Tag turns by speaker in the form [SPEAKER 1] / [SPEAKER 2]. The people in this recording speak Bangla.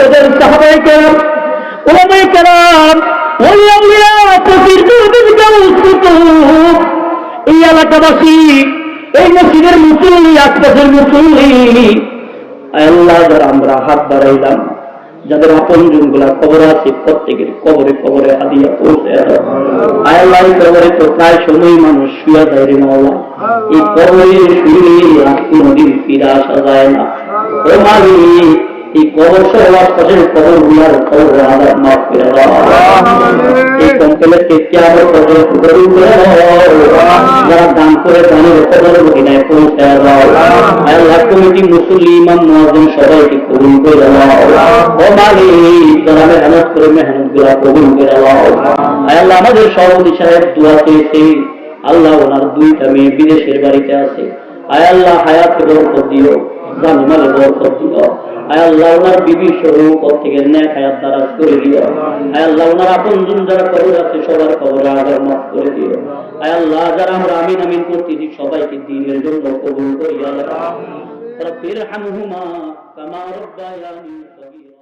[SPEAKER 1] তোদের এলাকাবাসী, এই মসজিদের মুসল্লি, আশপাশের যারা আমরা হাত বাড়াইলাম, যাদের আপনগুলা কবর আছে, প্রত্যেকের কবরে কবরে হাদিয়া পৌঁছে দাও। আয় আল্লাহ এই কবরে তো প্রায় সময় মানুষ শুয়া যায় রে মাওলা। এই কবরে শুয়ে আর কোনোদিন ফিরে আসা যায় না। ও মালিক এই কবর সহ আশপাশের কবরগুলার কবর আদার মাফ করে এই কম্পেলেরকে কেমন কবর কবর করে দাও যারা দান করে দানের কবর মদিনায় পৌঁছে দাও আল্লাহ কমিটি মুসল্লি ইমাম মুয়াজ্জিন সবাইকে কবুল করে ও মালিক যারা মেহনত করে মেহনতগুলা কবুল করে আল্লাহ আমাদের সভাপতি সাহেব দোয়া আল্লাহ ওনার দুইটা মেয়ে বিদেশের বাড়িতে আছে। আয় আল্লাহ হায়াতে বরকত দিও। জানমালে বরকত দিও। আয় আল্লাহ ওনার বিবি স্বরূপ থেকে ন্যাক হায়াত দ্বারা করে দিও আয় আল্লাহ ওনার আপন জন যারা কবর আছে সবার কবর আগার মাফ করে দিও আয় আল্লাহ যারা আমরা আমিন আমিন করতেছি সবাইকে দিনের জন্য কবুল করিয়া দাও رب ارحمهما كما ربياني صغيرا